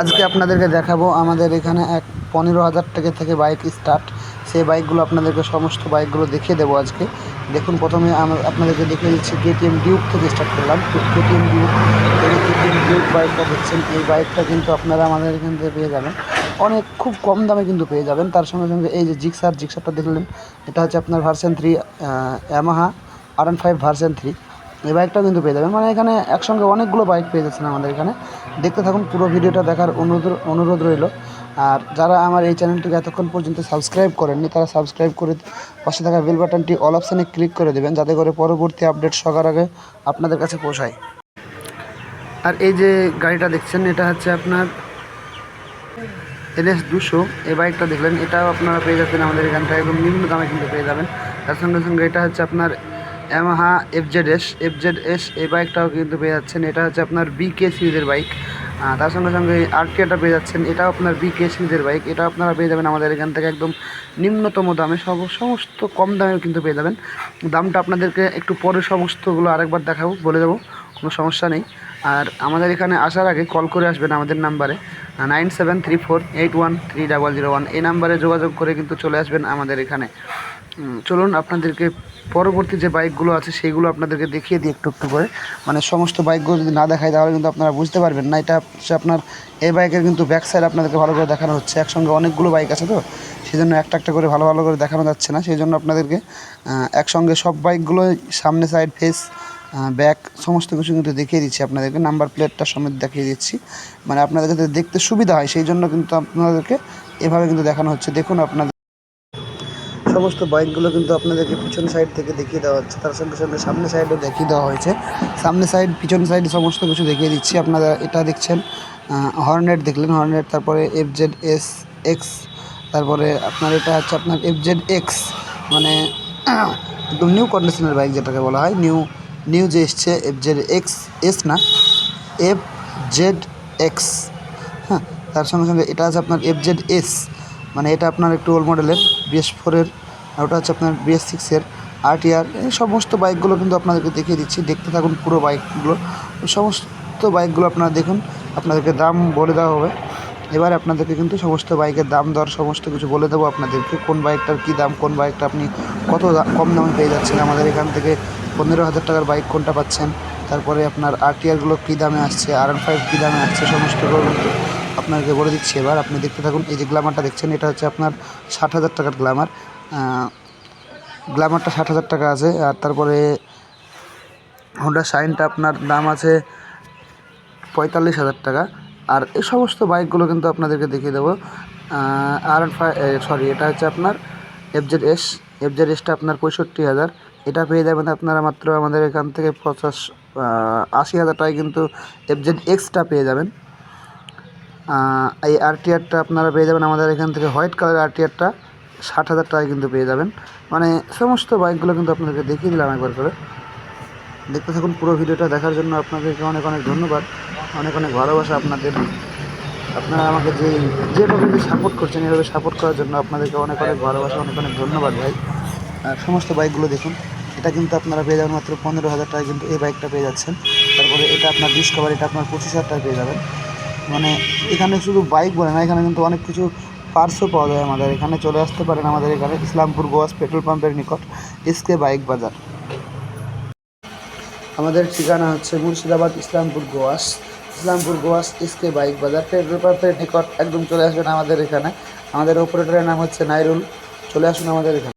আজকে আপনাদেরকে দেখাবো আমাদের এখানে এক পনেরো হাজার টাকা থেকে বাইক স্টার্ট সেই বাইকগুলো আপনাদেরকে সমস্ত বাইকগুলো দেখিয়ে দেবো আজকে। দেখুন, প্রথমে আমরা আপনাদেরকে দেখিয়ে দিচ্ছি কেটিএম ডিউক থেকে স্টার্ট করলাম। কেটিএম ডিউক এই কেটিএম ডিউক বাইকটা দেখছেন। এই বাইকটা কিন্তু আপনারা আমাদের এখান থেকে পেয়ে যাবেন। অনেক খুব কম দামে কিন্তু পেয়ে যাবেন। তার সঙ্গে সঙ্গে এই যে জিক্সার জিক্সারটা দেখলেন, এটা হচ্ছে আপনার version three Yamaha R five version three এই বাইকটাও কিন্তু পেয়ে যাবেন। মানে এখানে একসঙ্গে অনেকগুলো বাইক পেয়ে যাচ্ছেন আমাদের এখানে। দেখতে থাকুন, পুরো ভিডিওটা দেখার অনুরোধ অনুরোধ রইল। আর যারা আমার এই চ্যানেলটিকে এতক্ষণ পর্যন্ত সাবস্ক্রাইব করেননি, তারা সাবস্ক্রাইব করে পাশে থাকা বেল বাটনটি অল অপশানে ক্লিক করে দেবেন, যাতে করে পরবর্তী আপডেট সবার আগে আপনাদের কাছে পৌঁছায়। আর এই যে গাড়িটা দেখছেন, এটা হচ্ছে আপনার এনএস দুশো। এই বাইকটা দেখলেন, এটাও আপনারা পেয়ে যাচ্ছেন আমাদের এখান থেকে একদম নিম্ন দামে কিন্তু পেয়ে যাবেন। তার সঙ্গে সঙ্গে এটা হচ্ছে আপনার Yamaha FZ S FZ S এই বাইকটাও কিন্তু পেয়ে যাচ্ছেন। এটা হচ্ছে আপনার বিকে সিরিজের বাইক তার সঙ্গে সঙ্গে আরটিআটা পেয়ে যাচ্ছেন। এটাও আপনার বিকে সিরিজের বাইক এটা আপনারা পেয়ে যাবেন আমাদের এখান থেকে একদম নিম্নতম দামে। সব, সমস্ত কম দামেও কিন্তু পেয়ে যাবেন। দামটা আপনাদেরকে একটু পরে সমস্তগুলো আরেকবার দেখাবো, বলে দেবো। কোনো সমস্যা নেই। আর আমাদের এখানে আসার আগে কল করে আসবেন আমাদের নাম্বারে nine seven three four eight one three double zero one এই নাম্বারে যোগাযোগ করে কিন্তু চলে আসবেন আমাদের এখানে। চলুন আপনাদেরকে পরবর্তী যে বাইকগুলো আছে, সেইগুলো আপনাদেরকে দেখিয়ে দিই একটু একটু করে। মানে সমস্ত বাইকগুলো যদি না দেখায় তাহলে কিন্তু আপনারা বুঝতে পারবেন না। এটা হচ্ছে আপনার, এই বাইকের কিন্তু ব্যাক সাইড আপনাদেরকে ভালো করে দেখানো হচ্ছে। একসঙ্গে অনেকগুলো বাইক আছে তো সেই জন্য একটা একটা করে ভালো ভালো করে দেখানো যাচ্ছে না। সেই জন্য আপনাদেরকে একসঙ্গে সব বাইকগুলো সামনে সাইড ফেস ব্যাক সমস্ত কিছু কিন্তু দেখিয়ে দিচ্ছি আপনাদেরকে। নাম্বার প্লেটটা সমেত দেখিয়ে দিচ্ছি। মানে আপনাদের দেখতে সুবিধা হয় সেই জন্য কিন্তু আপনাদেরকে এভাবে কিন্তু দেখানো হচ্ছে। দেখুন আপনাদের সমস্ত বাইকগুলো কিন্তু আপনাদেরকে পিছন সাইড থেকে দেখিয়ে দেওয়া হচ্ছে। তার সঙ্গে সঙ্গে সামনে সাইডও দেখিয়ে দেওয়া হয়েছে। সামনে সাইড পিছন সাইড সমস্ত কিছু দেখিয়ে দিচ্ছি। আপনারা এটা দেখছেন হর্নেট দেখলেন হর্নেট তারপরে এফ জেড এস এক্স তারপরে আপনার এটা হচ্ছে আপনার এফ জেড এক্স মানে একদম নিউ কন্ডিশনের বাইক যেটাকে বলা হয়। নিউ নিউ যে এসছে এফ জেড এক্স এস না এফ জেড এক্স হ্যাঁ তার সঙ্গে সঙ্গে এটা আছে আপনার এফ জেড এস মানে এটা আপনার একটু ওল্ড মডেলের বিএস ফোরের আর ওটা হচ্ছে আপনার বিএস সিক্সের আরটিআর এই সমস্ত বাইকগুলো কিন্তু আপনাদেরকে দেখিয়ে দিচ্ছি। দেখতে থাকুন পুরো বাইকগুলো। সমস্ত বাইকগুলো আপনারা দেখুন, আপনাদেরকে দাম বলে দেওয়া হবে। এবার আপনাদেরকে কিন্তু সমস্ত বাইকের দাম দর সমস্ত কিছু বলে দেবো আপনাদেরকে, কোন বাইকটার কী দাম, কোন বাইকটা আপনি কত কম দামে পেয়ে যাচ্ছেন। আমাদের এখান থেকে পনেরো হাজার টাকার বাইক কোনটা পাচ্ছেন, তারপরে আপনার আরটিআরগুলো কী দামে আসছে আর এন ফাইভ কী দামে আসছে, সমস্তগুলো কিন্তু আপনাকে বলে দিচ্ছি। এবার আপনি দেখতে থাকুন, এই যে গ্ল্যামারটা দেখছেন, এটা হচ্ছে আপনার ষাট হাজার টাকার গ্ল্যামার গ্ল্যামারটা ষাট হাজার টাকা আছে, আর তারপরে হোন্ডা শাইনটা আপনার দাম আছে পঁয়তাল্লিশ হাজার টাকা। আর এই সমস্ত বাইকগুলো কিন্তু আপনাদেরকে দেখিয়ে দেবো। আর সরি এটা হচ্ছে আপনার এফজেড এস এফজেড এসটা আপনার পঁয়ষট্টি হাজার। এটা পেয়ে যাবেন আপনারা মাত্র আমাদের এখান থেকে পঞ্চাশ আশি হাজার টাকায় কিন্তু এফজেড এক্সটা পেয়ে যাবেন। এই আরটিআরটা আপনারা পেয়ে যাবেন আমাদের এখান থেকে হোয়াইট কালার আরটিআরটা ষাট হাজার টাকায় কিন্তু পেয়ে যাবেন। মানে সমস্ত বাইকগুলো কিন্তু আপনাদেরকে দেখিয়ে দিলাম একবার করে। দেখতে থাকুন পুরো ভিডিওটা দেখার জন্য আপনাদেরকে অনেক অনেক ধন্যবাদ। অনেক অনেক ভালোবাসা আপনাদের। আপনারা আমাকে যে, যেভাবে সাপোর্ট করছেন, এভাবে সাপোর্ট করার জন্য আপনাদেরকে অনেক অনেক ভালোবাসা, অনেক অনেক ধন্যবাদ ভাই। আর সমস্ত বাইকগুলো দেখুন, এটা কিন্তু আপনারা পেয়ে যাবেন মাত্র পনেরো হাজার টাকায় কিন্তু এই বাইকটা পেয়ে যাচ্ছেন। তারপরে এটা আপনার ডিসকভার এটা আপনার পঁচিশ হাজার টাকায় পেয়ে যাবেন। মানে এখানে শুধু বাইক বলে না, এখানে কিন্তু অনেক কিছু পার্টসও পাওয়া যায় আমাদের। এখানে চলে আসতে পারেন আমাদের এখানে ইসলামপুর গোয়াস পেট্রোল পাম্পের নিকট এসকে বাইক বাজার। আমাদের ঠিকানা হচ্ছে Murshidabad Islampur Goas. Islampur Goas SK bike Bazar petrol পাম্পের নিকট একদম চলে আসবেন আমাদের এখানে। আমাদের অপারেটরের নাম হচ্ছে নাইরুল। চলে আসুন আমাদের এখানে।